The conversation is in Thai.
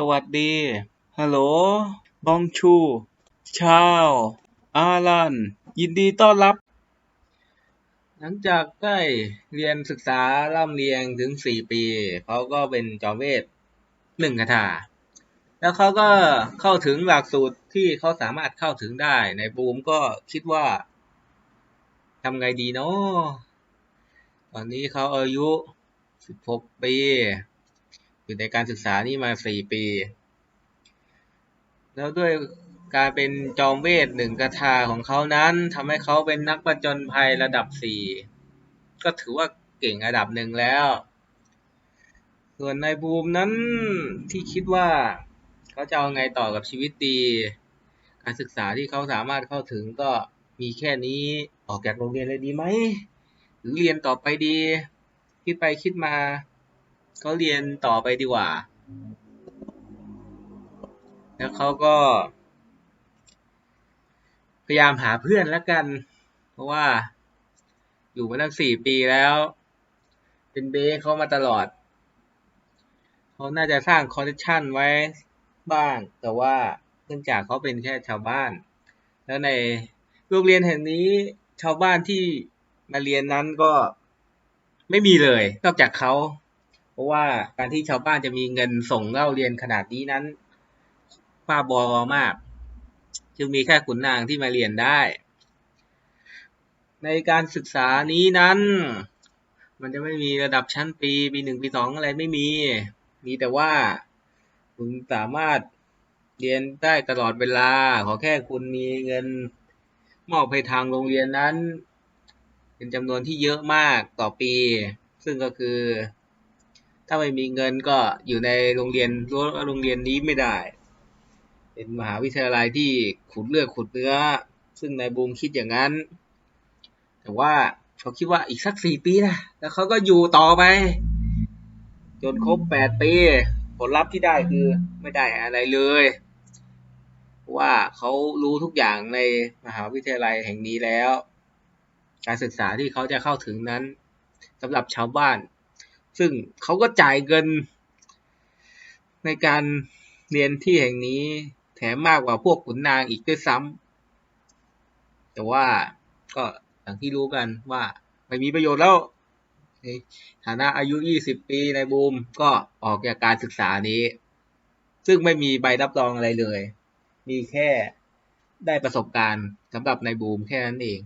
สวัสดี ฮัลโหล บองชู ชาว อารัน ยินดีต้อนรับ หลังจากได้เรียนศึกษาร่ำเรียนถึงสี่ปี เขาก็เป็นจอมเวทหนึ่งคาถา แล้วเขาก็เข้าถึงหลักสูตรที่เขาสามารถเข้าถึงได้ ในบูมก็คิดว่าทำไงดีเนาะตอนนี้เขาอายุสิบหกปี อยู่ในการศึกษานี่มาสี่ปี แล้วด้วยการเป็นจอมเวทหนึ่งคาถาของเขานั้นทำให้เขาเป็นนักประจนภัยระดับสี่ก็ถือว่าเก่งระดับหนึ่งแล้ว ส่วนนายบูมนั้นที่คิดว่าเขาจะเอาไงต่อกับชีวิตดี การศึกษาที่เขาสามารถเข้าถึงก็มีแค่นี้ออกจากโรงเรียนเลยดีไหมหรือเรียนต่อไปดี คิดไปคิดมา ก็เรียนต่อไปดีกว่า แล้วเขาก็ พยายามหาเพื่อนแล้วกัน เพราะว่าอยู่มาตั้งสี่ปีแล้ว เป็นเบสเขามาตลอด เขาน่าจะสร้างคอนเนคชั่นไว้บ้าง แต่ว่าเนื่องจากเขาเป็นแค่ชาวบ้าน แล้วในโรงเรียนแห่งนี้ชาวบ้านที่มาเรียนนั้นก็ไม่มีเลย นอกจากเขา เพราะว่าการที่ชาวบ้านจะมีเงินส่งเล่าเรียนขนาดนี้นั้นบ้าบอมาก จึงมีแค่ขุนนางที่มาเรียนได้ ในการศึกษานี้นั้น มันจะไม่มีระดับชั้นปี ปีหนึ่งปีสองอะไรไม่มี มีแต่ว่าคุณสามารถเรียนได้ตลอดเวลา ขอแค่คุณมีเงินมอบให้ทางโรงเรียนนั้น เป็นจำนวนที่เยอะมากต่อปี ซึ่งก็คือ ถ้าไม่มีเงินก็อยู่ในโรงเรียนรั้วโรงเรียนนี้ไม่ได้ เป็นมหาวิทยาลัยที่ขุดเลือดขุดเนื้อ ซึ่งนายบูมคิดอย่างนั้น แต่ว่าเขาคิดว่าอีกสักสี่ปีนะ แล้วเขาก็อยู่ต่อไป จนครบแปดปี ผลลัพธ์ที่ได้คือไม่ได้อะไรเลย ว่าเขารู้ทุกอย่างในมหาวิทยาลัยแห่งนี้แล้ว การศึกษาที่เขาจะเข้าถึงนั้นสำหรับชาวบ้าน ซึ่งเขาก็จ่ายเงิน ในการเรียนที่แห่งนี้ แถมมากกว่าพวกขุนนางอีกด้วยซ้ำแต่ว่าก็อย่างที่รู้กันว่าไม่มีประโยชน์แล้วในฐานะอายุ 20 ปีในบูมก็ออกจากการศึกษานี้ ซึ่งไม่มีใบรับรองอะไรเลย มีแค่ได้ประสบการณ์สำหรับในบูมแค่นั้นเอง